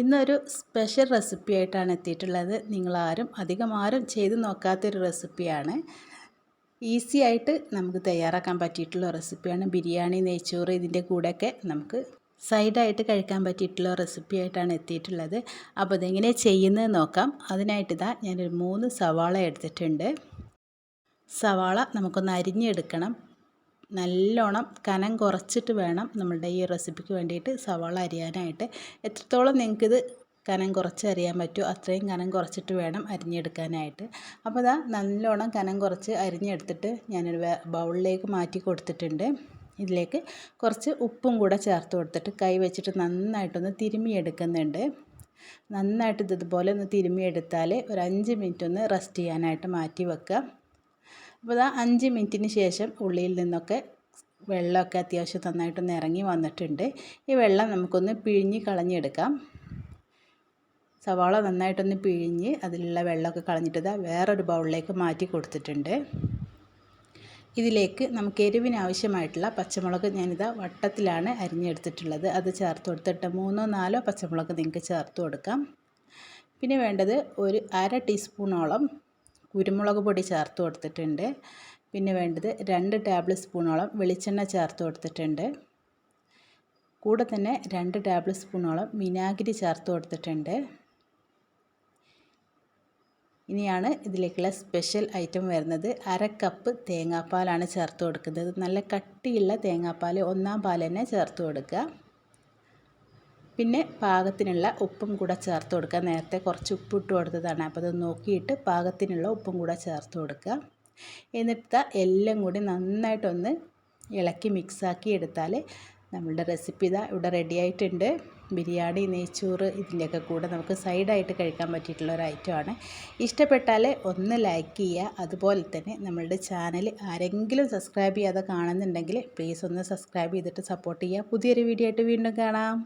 ഇന്നൊരു special recipe ആയിട്ടാണ് എത്തിയിട്ടുള്ളത്. നിങ്ങളാരും അധികം ആരും ചെയ്ത് നോക്കാത്തൊരു റെസിപ്പിയാണ്. ഈസി ആയിട്ട് നമുക്ക് തയ്യാറാക്കാൻ പറ്റിയിട്ടുള്ള റെസിപ്പിയാണ്. ബിരിയാണി നെയ്ച്ചോറ് ഇതിന്റെ കൂടെയൊക്കെ നമുക്ക് സൈഡായിട്ട് കഴിക്കാൻ പറ്റിയിട്ടുള്ള റെസിപ്പി ആയിട്ടാണ് എത്തിയിട്ടുള്ളത്. അപ്പോൾ അതെങ്ങനെ ചെയ്യുന്നത് നോക്കാം. അതിനായിട്ട് ഇതാ ഞാനൊരു മൂന്ന് സവാള എടുത്തിട്ടുണ്ട്. സവാള നമുക്കൊന്ന് അരിഞ്ഞെടുക്കണം. നല്ലോണം കനം കുറച്ചിട്ട് വേണം നമ്മളുടെ ഈ റെസിപ്പിക്ക് വേണ്ടിയിട്ട് സവാള അരിയാനായിട്ട്. എത്രത്തോളം നിങ്ങൾക്കിത് കനം കുറച്ച് അരിയാൻ പറ്റുമോ അത്രയും കനം കുറച്ചിട്ട് വേണം അരിഞ്ഞെടുക്കാനായിട്ട്. അപ്പോൾ ഇതാ നല്ലോണം കനം കുറച്ച് അരിഞ്ഞെടുത്തിട്ട് ഞാനൊരു ബൗളിലേക്ക് മാറ്റി കൊടുത്തിട്ടുണ്ട്. ഇതിലേക്ക് കുറച്ച് ഉപ്പും കൂടെ ചേർത്ത് കൊടുത്തിട്ട് കൈ വെച്ചിട്ട് നന്നായിട്ടൊന്ന് തിരുമിയെടുക്കുന്നുണ്ട് നന്നായിട്ട് ഇതുപോലെ ഒന്ന് തിരുമിയെടുത്താൽ ഒരു അഞ്ച് മിനിറ്റ് ഒന്ന് റെസ്റ്റ് ചെയ്യാനായിട്ട് മാറ്റി വെക്കുക. അപ്പോൾ ഇതാ അഞ്ച് മിനിറ്റിന് ശേഷം ഉള്ളിയിൽ നിന്നൊക്കെ വെള്ളമൊക്കെ അത്യാവശ്യം നന്നായിട്ടൊന്ന് ഇറങ്ങി വന്നിട്ടുണ്ട്. ഈ വെള്ളം നമുക്കൊന്ന് പിഴിഞ്ഞ് കളഞ്ഞെടുക്കാം. സവാള നന്നായിട്ടൊന്ന് പിഴിഞ്ഞ് അതിലുള്ള വെള്ളമൊക്കെ കളഞ്ഞിട്ട് ഇതാ വേറൊരു ബൗളിലേക്ക് മാറ്റി കൊടുത്തിട്ടുണ്ട്. ഇതിലേക്ക് നമുക്ക് എരിവിന് ആവശ്യമായിട്ടുള്ള പച്ചമുളക് ഞാനിതാ വട്ടത്തിലാണ് അരിഞ്ഞെടുത്തിട്ടുള്ളത്. അത് ചേർത്ത് കൊടുത്തിട്ട് മൂന്നോ നാലോ പച്ചമുളക് നിങ്ങൾക്ക് ചേർത്ത് കൊടുക്കാം. പിന്നെ വേണ്ടത് ഒരു അര ടീസ്പൂണോളം കുരുമുളക് പൊടി ചേർത്ത് കൊടുത്തിട്ടുണ്ട്. പിന്നെ വേണ്ടത് രണ്ട് ടേബിൾ സ്പൂണോളം വെളിച്ചെണ്ണ ചേർത്ത് കൊടുത്തിട്ടുണ്ട്. കൂടെ തന്നെ രണ്ട് ടേബിൾ സ്പൂണോളം വിനാഗിരി ചേർത്ത് കൊടുത്തിട്ടുണ്ട്. ഇനിയാണ് ഇതിലേക്കുള്ള സ്പെഷ്യൽ ഐറ്റം വരുന്നത്. അര കപ്പ് തേങ്ങാപ്പാലാണ് ചേർത്ത് കൊടുക്കുന്നത്. നല്ല കട്ടിയുള്ള തേങ്ങാപ്പാൽ ഒന്നാം പാൽ തന്നെ ചേർത്ത് കൊടുക്കുക. പിന്നെ പാകത്തിനുള്ള ഉപ്പും കൂടെ ചേർത്ത് കൊടുക്കുക. നേരത്തെ കുറച്ച് ഉപ്പ് ഇട്ട് കൊടുത്തതാണ്. അപ്പോൾ അത് നോക്കിയിട്ട് പാകത്തിനുള്ള ഉപ്പും കൂടെ ചേർത്ത് കൊടുക്കുക. എന്നിട്ട് എല്ലാം കൂടി നന്നായിട്ടൊന്ന് ഇളക്കി മിക്സാക്കി എടുത്താൽ നമ്മളുടെ റെസിപ്പി ഇതാ ഇവിടെ റെഡി ആയിട്ടുണ്ട്. ബിരിയാണി നെയ്ച്ചോറ് ഇതിന്റെയൊക്കെ കൂടെ നമുക്ക് സൈഡായിട്ട് കഴിക്കാൻ പറ്റിയിട്ടുള്ള ഒരു ഐറ്റമാണ് ഇഷ്ടപ്പെട്ടാൽ ഒന്ന് ലൈക്ക് ചെയ്യുക. അതുപോലെ തന്നെ നമ്മളുടെ ചാനൽ ആരെങ്കിലും സബ്സ്ക്രൈബ് ചെയ്യാതെ കാണുന്നുണ്ടെങ്കിൽ പ്ലീസ് ഒന്ന് സബ്സ്ക്രൈബ് ചെയ്തിട്ട് സപ്പോർട്ട് ചെയ്യുക. പുതിയൊരു വീഡിയോ ആയിട്ട് വീണ്ടും കാണാം.